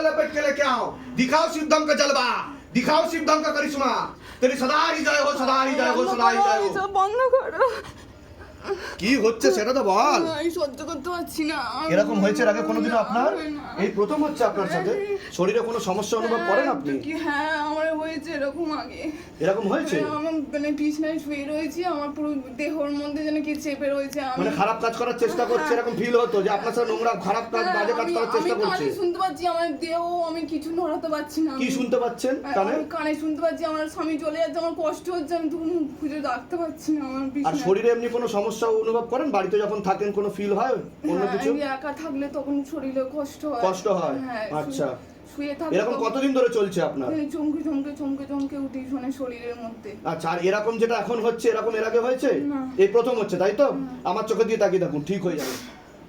जलवा लपेट के लेके आओ दिखाओ शिवधम का जलवा दिखाओ शिवधम का करिश्मा तेरी सदा ही जय हो सदा ही जय हो सदा ही जय हो बंद करो কি হচ্ছে সেটা তো বল। আমি সহ্য করতে পারছি না। এরকম হয়েছে আগে কোনোদিনও আপনার? এই প্রথম হচ্ছে আপনার সাথে? শরীরে কোনো সমস্যা অনুভব করেন আপনি? কি হ্যাঁ আমার হয়েছে এরকম আগে। এরকম হয়েছে? আমার মানে বিছনায় শুয়ে রয়েছি আমার পুরো দেহর মধ্যে যেন কি চেপে রয়েছে আমি। মানে খারাপ কাজ করার চেষ্টা করছে এরকম ফিল হতো যে আপনার সাথে নোংরা খারাপ কাজ হ্যাঁ, বাজে কাজ করার চেষ্টা করছে কানে শুনতে পাচ্ছি আমার দেহ আমি কিছু নড়াতে পারছি না। কি শুনতে পাচ্ছেন কানে? আমি কানে শুনতে পাচ্ছি আমার স্বামী চলে যাচ্ছে আমার কষ্ট হচ্ছে আমি মুখ খুঁজে রাখতে পারছি না আমার আর শরীরে এমনি কোনো সমস্যা সমস্যা অনুভব করেন? বাড়িতে যখন থাকেন কোনো ফিল হয়? হ্যাঁ, অন্য কিছু? আমি একা থাকলে তখন শরীরে কষ্ট হয়। কষ্ট হয়? হ্যাঁ, আচ্ছা। এরকম কতদিন ধরে চলছে আপনার? চমকে চমকে চমকে চমকে উঠি শরীরের মধ্যে। আচ্ছা আর এরকম যেটা এখন হচ্ছে এরকম এর আগে হয়েছে? এই প্রথম হচ্ছে তাই তো? হ্যাঁ। আমার চোখে দিয়ে তাকিয়ে দেখুন ঠিক হয়ে যাবে।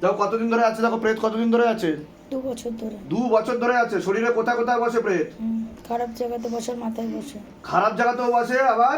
দেখো কতদিন ধরে আছে? দেখো প্রেত কতদিন ধরে আছে? দু বছর ধরে। দু বছর ধরে আছে? শরীরে কোথায় কোথায় বসে প্রেত? খারাপ জায়গাতে বসে মাথায় বসে। খারাপ জায়গাতেও বসে আবার?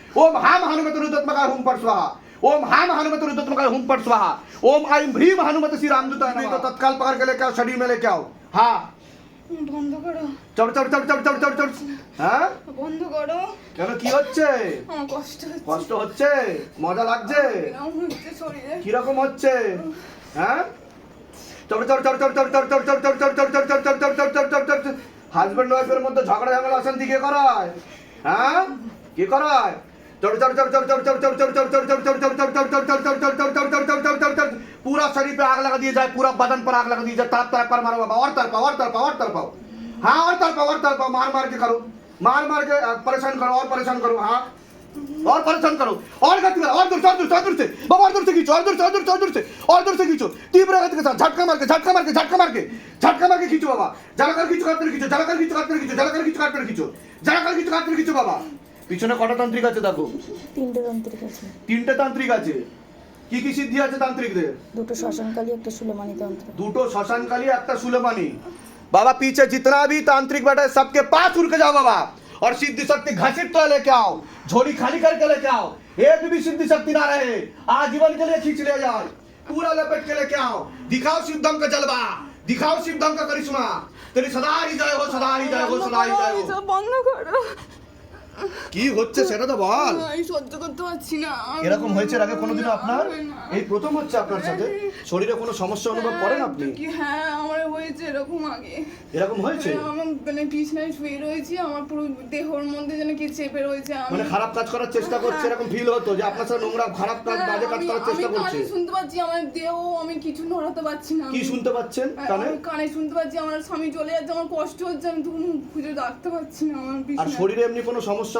ओम हाम हनुमत रुद्रत्मकाय हुम पट स्वाहा ओम हाम हनुमत रुद्रत्मकाय हुम पट स्वाहा ओम ऐं भ्रीम हनुमत श्री रामदूताय नमः तो तत्काल पकड़ के लेके आओ शरीर में लेके आओ हाँ বন্ধ করো চড় চড় চড় চড় চড় চড় চড় হ্যাঁ বন্ধ করো কেন কি হচ্ছে আমার কষ্ট হচ্ছে কষ্ট হচ্ছে মজা লাগছে এরকম হচ্ছে শরীরে কিরকম হচ্ছে হ্যাঁ চড় চড় চড় চড় চড় চড় চড় চড় চড় চড় চড় চড় চড় চড় চড় চড় চড় চড় চড় হাজবেন্ড ওয়াইফের মধ্যে ঝগড়া ঝামেলা অশান্তি কে করায় হ্যাঁ কি করায় पूरा शरीर पे आग लगा दी जाए, पूरा बदन पर आग लगा दी जाए, तरफ़ तरफ़ पर मारो, बाबा, और तरफ़ और तरफ़ और तरफ़ हाँ और तरफ़ और तरफ़ मार मार के करो, मार मार के परेशान करो, और परेशान करो हाँ। और परेशान करो, और गति करो और दूर से, और दूर से दूर से, बाबा, और दूर से खींचो, और दूर से, और दूर से, और दूर से, और दूर से खींचो। तीव्र गति के साथ, झटका मार के, झटका मार के, झटका मार के, झटका मार के खींचो, बाबा। जलाकर खींचो काट खींचो, जलाकर खींचो काट खींचो, जलाकर खींचो काट खींचो, जलाकर खींचो काट खींचो, बाबा। পিছনে কটা তান্ত্রিক আছে দেখো তিনটে তান্ত্রিক আছে তিনটে তান্ত্রিক আছে কি কি সিদ্ধি আছে তান্ত্রিকদের দুটো শ্মশানকালী একটা সুলেমানি তন্ত্র দুটো শ্মশানকালী একটা সুলেমানি बाबा पीछे जितना भी तांत्रिक बैठा है सबके पास उड़ के जाओ बाबा और सिद्धि शक्ति घसीट तो लेके आओ झोली खाली करके लेके आओ एक भी सिद्धि शक्ति ना रहे आजीवन के लिए खींच ले जाओ पूरा लपेट के लेके आओ दिखाओ शिवदम का जलवा दिखाओ शिवदम का करिश्मा तेरी सदा ही जय हो सदा ही जय हो বন্ধ सदा ही করো जय हो এসব বন্ধ করো কি হচ্ছে সেটা তো বল। আমি সহ্য করতে পারছি না। এরকম হয়েছে আগে কোনোদিন আপনার? এই প্রথম হচ্ছে আপনার সাথে? শরীরে কোনো সমস্যা অনুভব করেন আপনি? কি হ্যাঁ আমার হয়েছে এরকম আগে। এরকম হয়েছে? আমার মানে বিছনায় শুয়ে রয়েছি আমার পুরো দেহর মধ্যে যেন কি চেপে রয়েছে আমি মানে খারাপ কাজ করার চেষ্টা করছে এরকম ফিল হতো যে আপনার সাথে নোংরা খারাপ কাজ হ্যাঁ, বাজে কাজ আমি- করার চেষ্টা আমি করছে। কানে শুনতে পাচ্ছি আমার দেহ আমি কিছু নড়াতে পারছি না কি শুনতে পাচ্ছেন কানে? আমি কানে শুনতে পাচ্ছি আমার স্বামী চলে যাচ্ছে আমার কষ্ট হচ্ছে আমি খুঁজে রাখতে পারছি না আমার আর শরীরে এমনি কোনো সমস্যা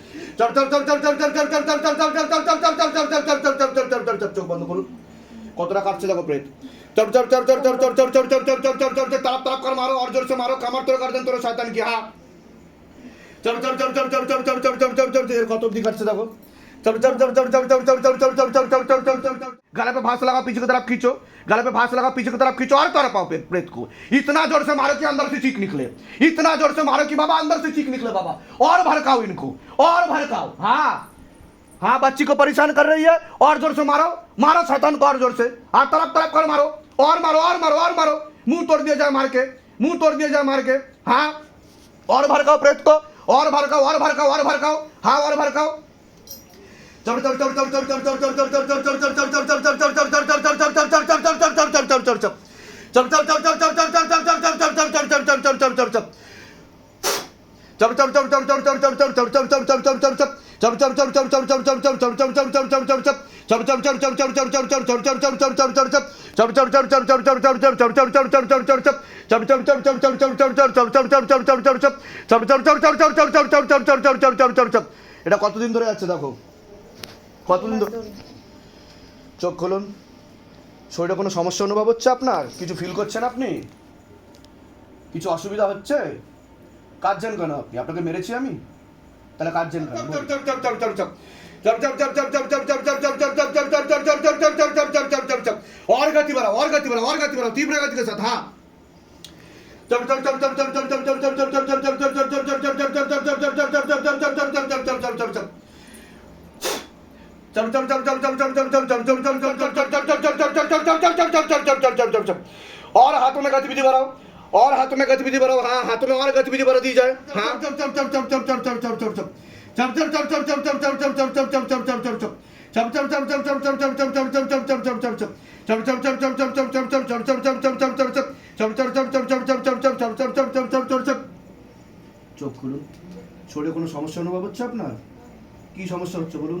চোখ বন্ধ করুন কতটা কাটছে দেখো প্রেত তাপ তাপ কর মারো অর্জর সে মারো কামার তোর কাটছেন তোর শয়তান কি হা চর চর চর চর চর চর চর চর চর চর চর কত অব্দি কাটছে দেখো चल चल चल चल चल चल चल चल चल चल चल चल चल चल गले पे भांस लगा पीछे की तरफ़ खींचो गले पे भांस लगा पीछे की तरफ़ खींचो और तरफ़ आओ प्रेत को इतना ज़ोर से मारो कि अंदर से चीख निकले इतना ज़ोर से मारो कि बाबा अंदर से चीख निकले बाबा और भड़काओ इनको और भड़काओ हाँ हाँ बच्ची को परेशान कर रही है और ज़ोर से मारो मारो शैतान को और ज़ोर से हाँ तरफ़ तरफ़ कर मारो और मारो और मारो और मारो मुँह तोड़ दिया जाए मार के मुँह तोड़ दिया जाए मार के हाँ और भड़काओ प्रेत को और भड़काओ और भड़काओ और भड़काओ हाँ और भड़काओ এটা কতদিন ধরে যাচ্ছে দেখো? কতদিন চোখ খুলুন শরীরে কোনো সমস্যা অনুভব হচ্ছে আপনার কিছু ফিল করছেন আপনি কিছু অসুবিধা হচ্ছে কাজছেন কেন আপনি আপনাকে মেরেছি আমি তাহলে কাঁদছেন কেন और गति बढ़ाओ और गति बढ़ाओ और गति बढ़ाओ तीव्र गति के साथ हाँ चल चल चल चढ़ चढ़ चढ़ चढ़ चढ़ चढ़ चढ़ चढ़ चढ़ चढ़ चढ़ चढ़ चढ़ चढ़ चढ़ चढ़ chop chop chop chop chop chop chop chop chop chop chop chop chop chop chop chop chop chop chop chop chop chop chop chop chop chop chop chop এটা কতদিন ধরে যাচ্ছে দেখো কতদিন ধরে চোখ খুলুন শরীরে কোনো সমস্যা অনুভব হচ্ছে আপনার কিছু ফিল করছেন আপনি কিছু অসুবিধা হচ্ছে কাঁদছেন কেন আপনি আপনাকে মেরেছি আমি তাহলে কাঁদছেন কেন বলুন। और गति बढ़ाओ और गति बढ़ाओ और गति बढ़ाओ तीव्र गति के साथ हाँ और हाथों में गतिविधि बढ़ाओ और हाथों में गतिविधि बढ़ाओ हाँ हाथों में और गतिविधि बढ़ा दी जाए हाँ চোখ খুলুন শরীরে কোনো সমস্যা অনুভব হচ্ছে আপনার কি সমস্যা হচ্ছে বলুন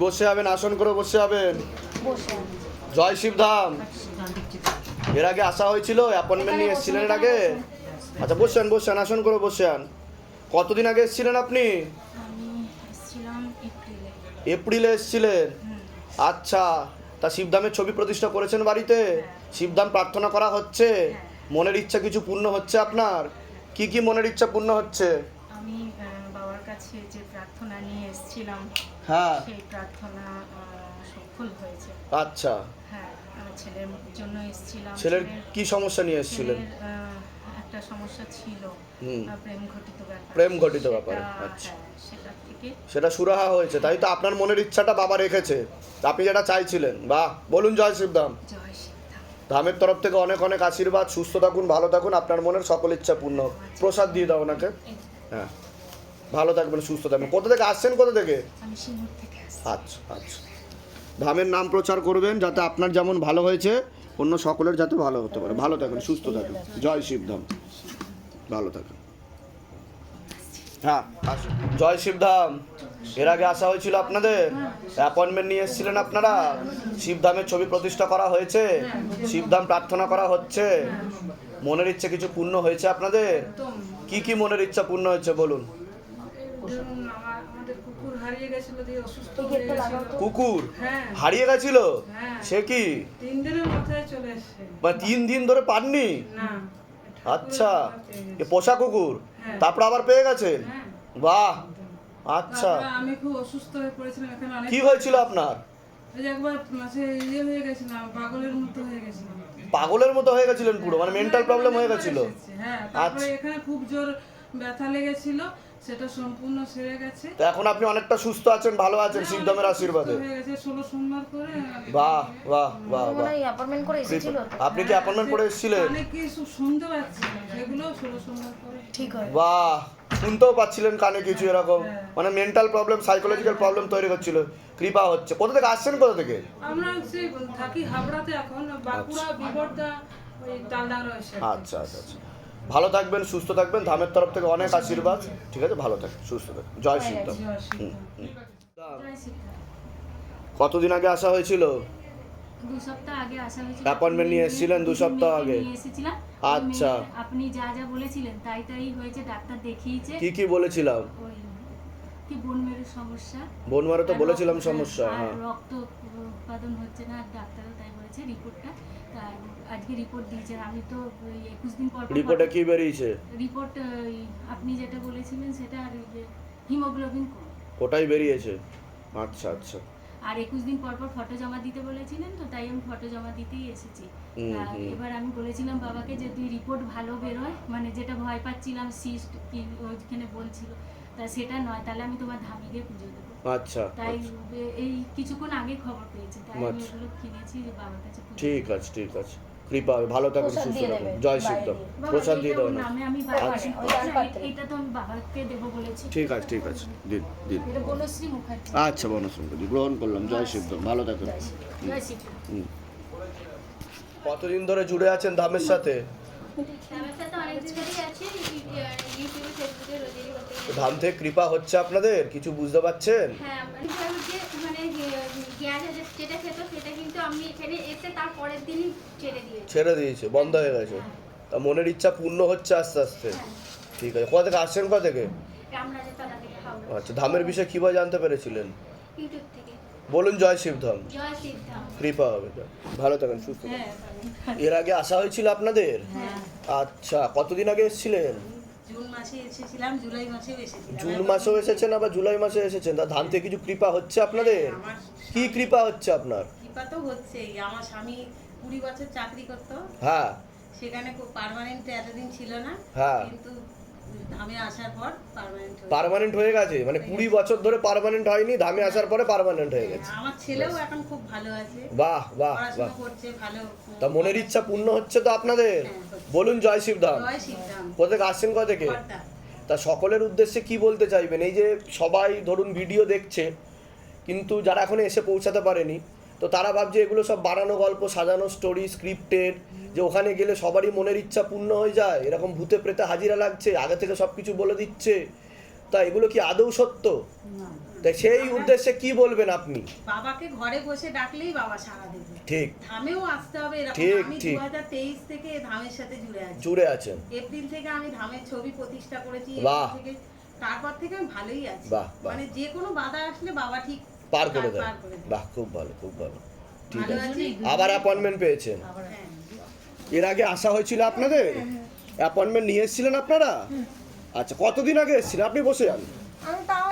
বসে হবেন আসন করে বসে হবেন বসে জয় শিবধাম এর আগে আসা হয়েছিল অ্যাপয়েন্টমেন্ট নিয়ে এসেছিলেন এর আগে আচ্ছা বসেন বসেন আসন করে বসেন কতদিন আগে এসেছিলেন আপনি এপ্রিলে এসেছিলেন আচ্ছা তা শিবধামের ছবি প্রতিষ্ঠা করেছেন বাড়িতে? শিবধাম প্রার্থনা করা হচ্ছে? মনের ইচ্ছা কিছু পূর্ণ হচ্ছে আপনার? কি কি মনের ইচ্ছা পূর্ণ হচ্ছে? আমি বাবার কাছে যে প্রার্থনা নিয়ে এসেছিলাম হ্যাঁ। সেই প্রার্থনা সফল হয়েছে। আচ্ছা। হ্যাঁ আমার ছেলের জন্য এসেছিলাম। ছেলের কি সমস্যা নিয়ে এসেছিলেন? একটা সমস্যা ছিল প্রেম ঘটিত ব্যাপার। প্রেম ঘটিত ব্যাপারে, আচ্ছা। সেটা সুরাহা হয়েছে তাই তো আপনার মনের ইচ্ছাটা বাবা রেখেছে। আপনি যেটা চাইছিলেন বাহ বলুন জয় শিবধাম ধামের তরফ থেকে অনেক অনেক আশীর্বাদ সুস্থ থাকুন ভালো থাকুন আপনার মনের সকল ইচ্ছা পূর্ণ প্রসাদ দিয়ে দাও ওনাকে। হ্যাঁ। ভালো থাকবেন সুস্থ থাকবেন। কোথা থেকে আসছেন কোথা থেকে? আচ্ছা আচ্ছা। ধামের নাম প্রচার করবেন যাতে আপনার যেমন ভালো হয়েছে অন্য সকলের যাতে ভালো হতে পারে। ভালো থাকুন সুস্থ থাকুন। জয় শিবধাম ভালো থাকুন। হ্যাঁ। জয় শিবধাম। এর আগে আসা হয়েছিল আপনাদের? অ্যাপয়েন্টমেন্ট নিয়ে এসেছিলেন আপনারা? শিবধামের ছবি প্রতিষ্ঠা করা হয়েছে? শিবধাম প্রার্থনা করা হচ্ছে? মনের ইচ্ছে কিছু পূর্ণ হয়েছে আপনাদের? কি কি মনের ইচ্ছা পূর্ণ হয়েছে বলুন? কুকুর? হারিয়ে গেছিল? সে কি? তিন মানে তিন দিন ধরে পাননি? না। আচ্ছা এ পোষা কুকুর হ্যাঁ। তারপর আবার পেয়ে গেছেন? হ্যাঁ। বাহ আচ্ছা। আমি খুব অসুস্থ হয়ে পড়েছিলাম এখানে অনেক কি হয়েছিল আপনার? একবার মাসে ইয়ে হয়ে গেছিলাম পাগলের মতো হয়ে গেছিলাম। পাগলের মতো হয়ে গেছিলেন পুরো মানে মেন্টাল প্রবলেম হয়ে গেছিল। হ্যাঁ তারপরে আচ্ছা। এখানে খুব জোর ব্যথা লেগেছিল সেটা সম্পূর্ণ সেরে গেছে। তো এখন আপনি অনেকটা সুস্থ আছেন ভালো আছেন শিবধামের আশীর্বাদে। হয়ে গেছে ষোলো সোমবার করে বাহ বাহ বাহ বাহ। অ্যাপয়েন্টমেন্ট করে এসেছিল। আপনি কি অ্যাপয়েন্টমেন্ট করে এসেছিলেন? অনেক কিছু শুনতে পাচ্ছি না সেগুলো ষোলো সোমবার করে। ঠিক হয় বাহ শুনতেও পাচ্ছিলেন কানে কিছু এরকম। মানে মেন্টাল প্রবলেম সাইকোলজিক্যাল প্রবলেম তৈরি হচ্ছিল। কৃপা হচ্ছে। কোথা থেকে আসছেন কোথা থেকে? আমরা হচ্ছে থাকি হাবড়াতে এখন বাঁকুড়া তালডাংরা এসে আচ্ছা আচ্ছা আচ্ছা। ভালো থাকবেন সুস্থ থাকবেন। ধামের তরফ থেকে অনেক আশীর্বাদ। ঠিক আছে? ভালো থাকবেন সুস্থ থাকবেন। জয় সিদ্ধাম কতদিন আগে আসা হয়েছিল? Appointment নিয়ে এসেছিলেন দু সপ্তাহ আগে? আচ্ছা। আপনি যা যা বলেছিলেন তাই তাই হয়েছে ডাক্তার দেখিয়েছে। কি কি বলেছিলাম? কি বোন সমস্যা? বোনমারে তো বলেছিলাম সমস্যা হ্যাঁ। রক্ত উৎপাদন হচ্ছে না ডাক্তারও তাই বলেছে রিপোর্টটা। আজকে রিপোর্ট দিয়েছে আমি তো একুশ দিন পর পর রিপোর্টে কি বেরিয়েছে? রিপোর্ট আপনি যেটা বলেছিলেন সেটা আর হিমোগ্লোবিন কম ওটাই বেরিয়েছে? আচ্ছা আচ্ছা। আর একুশ দিন পর পর ফটো জমা দিতে বলেছিলেন তো তাই আমি ফটো জমা দিতেই এসেছি। এবার আমি বলেছিলাম বাবাকে যে তুই রিপোর্ট ভালো বেরোয় মানে যেটা ভয় পাচ্ছিলাম সিস্ট কি ওইখানে বলছিল। তা সেটা নয় তাহলে আমি তোমার ধামি গিয়ে পুজো দেবো। আচ্ছা তাই আচ্ছা। এই কিছুক্ষণ আগে খবর পেয়েছি তাই আমি আচ্ছা। কিনেছি বাবার কাছে ঠিক আছে ঠিক আছে। কৃপা ভালো থাকুন সুস্থ থাকুন। জয়। বাবা, প্রসাদ দিয়ে এটা দাও ওর না। নামে আমি আচ্ছা, ওই দান পাত্রে। এটা তো আমি বাবাকে দেবো বলেছি। ঠিক আছে ঠিক আছে। দিন দিন। এটা বনশ্রী মুখার্জি। আচ্ছা বনসুন্দরী গ্রহণ করলাম। জয় শিবদম ভালো থাকুন। জয়। কতদিন ধরে জুড়ে আছেন ধামের সাথে? ধাম থেকে কৃপা হচ্ছে আপনাদের? কিছু বুঝতে পারছেন? ছেড়ে দিয়েছে বন্ধ হয়ে গেছে। তা মনের ইচ্ছা পূর্ণ হচ্ছে আস্তে আস্তে। ঠিক আছে। কোথা থেকে আসছেন কোথা থেকে? আচ্ছা ধামের বিষয়ে কীভাবে জানতে পেরেছিলেন? ইউটিউব বলুন জয় শিবধাম কৃপা হবে ভালো থাকেন সুস্থ এর আগে আসা হয়েছিল আপনাদের? আচ্ছা কতদিন আগে এসেছিলেন? জুন মাসেও এসেছেন আবার জুলাই মাসে এসেছেন? তা ধান থেকে কিছু কৃপা হচ্ছে আপনাদের? কি কৃপা হচ্ছে আপনার? কৃপা তো হচ্ছেই। আমার স্বামী কুড়ি বছর চাকরি করতো। হ্যাঁ। সেখানে পার্মানেন্ট এতদিন ছিল না। হ্যাঁ। কিন্তু আসার পর পার্মানেন্ট পার্মানেন্ট হয়ে গেছে? মানে কুড়ি বছর ধরে পার্মানেন্ট হয়নি ধামে আসার পরে পার্মানেন্ট হয়ে গেছে। আমার ছেলেও এখন খুব ভালো আছে। বাহ বাহ বাহ। করছে ভালো। তা মনের ইচ্ছা পূর্ণ হচ্ছে তো আপনাদের? হ্যাঁ, বলুন জয় শিবধাম জয় শ্রীরাম কোথা থেকে আসছেন কোথা থেকে? তা সকলের উদ্দেশ্যে কি বলতে চাইবেন? এই যে সবাই ধরুন ভিডিও দেখছে কিন্তু যারা এখনও এসে পৌঁছাতে পারেনি তো তারা ভাবছে এগুলো সব বাড়ানো গল্প সাজানো স্টোরি স্ক্রিপ্টেড যে ওখানে গেলে সবারই মনের ইচ্ছা পূর্ণ হয়ে যায়। এরকম ভূতে প্রেতে হাজিরা লাগছে আগে থেকে সব কিছু বলে দিচ্ছে। তা এগুলো কি আদৌ সত্য? তাই সেই উদ্দেশ্যে কি বলবেন আপনি? বাবাকে ঘরে বসে ডাকলেই বাবা সাড়া দেবে। ঠিক। ধামেও আসতে হবে এরকম। ঠিক, আমি ঠিক। দু হাজার তেইশ থেকে ধামের সাথে জুড়ে আছি। জুড়ে আছেন। এপ্রিল থেকে আমি ধামের ছবি প্রতিষ্ঠা করেছি বাহ। তারপর থেকে আমি ভালোই আছি। মানে যে কোনো বাধা আসলে বাবা ঠিক পার করে দেন। দেয়। বাহ খুব ভালো খুব ভালো। ঠিক আছে। আবার অ্যাপয়েন্টমেন্ট পেয়েছেন? হ্যাঁ। এর আগে আসা হয়েছিল আপনাদের? অ্যাপয়েন্টমেন্ট নিয়ে এসেছিলেন আপনারা? আচ্ছা কতদিন আগে এসেছিলেন? আপনি বসে যান।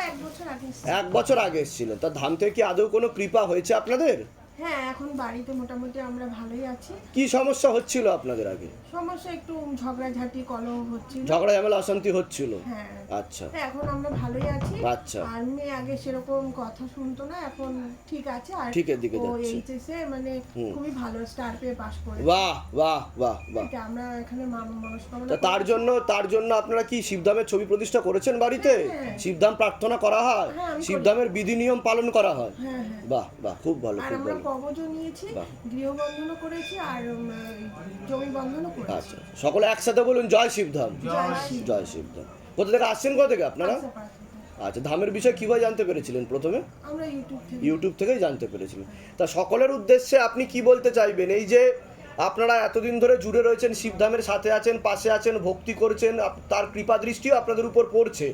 এক বছর আগে এসেছি। এক বছর আগে এসেছিলেন। তা ধাম থেকে কি আদৌ কোনো কৃপা হয়েছে আপনাদের? হ্যাঁ এখন বাড়িতে মোটামুটি আমরা ভালোই আছি। কি সমস্যা হচ্ছিল আপনাদের আগে? সমস্যা একটু ঝগড়াঝাটি কলহ হচ্ছিল। ঝগড়া ঝামেলা অশান্তি হচ্ছিল? হ্যাঁ। আচ্ছা। হ্যাঁ, এখন আমরা ভালোই আছি। আচ্ছা। আর মেয়ে আগে সেরকম কথা শুনতো না এখন ঠিক আছে। আর ঠিকের দিকে ও যাচ্ছে। এইচএসে মানে খুবই ভালো স্টার পেয়ে পাস করে বাহ বাহ বাহ বাহ। এটা আমরা এখানে মনস্কামনা তার জন্য তার জন্য আপনারা কি শিবধামের ছবি প্রতিষ্ঠা করেছেন বাড়িতে? হ্যাঁ। শিবধাম প্রার্থনা করা হয়? হ্যাঁ। শিবধামের বিধি নিয়ম পালন করা হয়? হ্যাঁ হ্যাঁ। বাহ বাহ খুব ভালো খুব ভালো। কবজও নিয়েছি গৃহবন্ধনও করেছি আর জমি বন্ধনও করেছি। আচ্ছা সকলে একসাথে বলুন জয় শিবধাম। জয় শিব জয় শিবধাম। কোথা থেকে আসছেন কোথা থেকে আপনারা? আচ্ছা, আচ্ছা ধামের বিষয়ে কীভাবে জানতে পেরেছিলেন প্রথমে? আমরা ইউটিউব থেকে। ইউটিউব থেকেই জানতে পেরেছিলেন তা সকলের উদ্দেশ্যে আপনি কি বলতে চাইবেন? এই যে আপনারা এতদিন ধরে জুড়ে রয়েছেন শিবধামের সাথে আছেন পাশে আছেন ভক্তি করছেন তার কৃপা দৃষ্টিও আপনাদের উপর পড়ছে।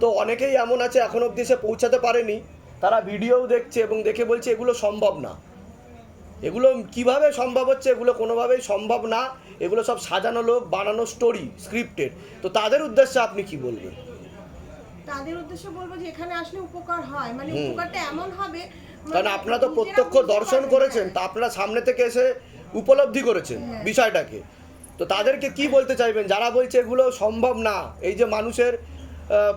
তো অনেকেই এমন আছে এখন অব্দি সে পৌঁছাতে পারেনি। তারা ভিডিওও দেখছে এবং দেখে বলছে এগুলো সম্ভব না। এগুলো কীভাবে সম্ভব হচ্ছে? এগুলো কোনোভাবেই সম্ভব না। এগুলো সব সাজানো লোক বানানো স্টোরি স্ক্রিপ্টেড তো তাদের উদ্দেশ্যে আপনি কি বলবেন? তাদের উদ্দেশ্য বলব যে এখানে আসলে উপকার হয়। মানে উপকারটা এমন হবে কারণ আপনারা তো প্রত্যক্ষ দর্শন করেছেন তা আপনারা সামনে থেকে এসে উপলব্ধি করেছেন হ্যাঁ। বিষয়টাকে। তো তাদেরকে কি বলতে চাইবেন? যারা বলছে এগুলো সম্ভব না এই যে মানুষের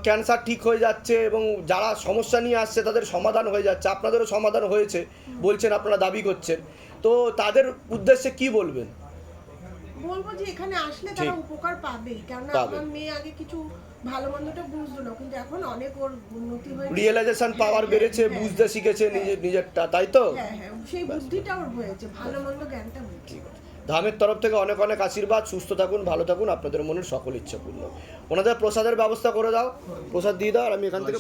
ক্যান্সার ঠিক হয়ে যাচ্ছে এবং যারা সমস্যা নিয়ে আসছে তাদের সমাধান হয়ে যাচ্ছে। আপনাদেরও সমাধান হয়েছে বলছেন আপনারা দাবি করছেন। তো তাদের উদ্দেশ্যে কি বলবেন? বলব যে এখানে আসলে তারা উপকার পাবে পাবে। আমার মেয়ে আগে কিছু ভালো মন্দটা বুঝতো না কিন্তু এখন অনেক ওর উন্নতি হয়েছে। রিয়েলাইজেশন পাওয়ার বেড়েছে হ্যাঁ। বুঝতে শিখেছে নিজের নিজেরটা তাই তো? হ্যাঁ হ্যাঁ সেই বুদ্ধিটা ওর হয়েছে ভালো মন্দ জ্ঞানটা হয়েছে। ধামের তরফ থেকে অনেক অনেক আশীর্বাদ। সুস্থ থাকুন ভালো থাকুন আপনাদের মনের সকল ইচ্ছা পূর্ণ ওনাদের প্রসাদের ব্যবস্থা করে দাও প্রসাদ দিয়ে দাও আর আমি এখান থেকে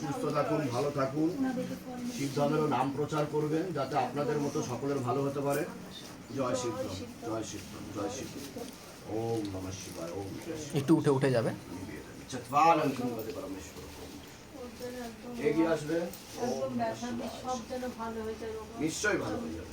সুস্থ থাকুন ভালো থাকুন। শিব শিবধামেরও নাম প্রচার করবেন যাতে আপনাদের মতো সকলের ভালো হতে পারে। জয় শিবধাম জয় শিবধাম জয় শিবধাম ওম নমঃ শিবায় ওম একটু উঠে উঠে যাবে? পরমেশ্বর। এগিয়ে আসবে? ওম নমঃ শিবায়। সব যেন ভালো হয়ে যায় নিশ্চয়ই ভালো হয়ে যাবে।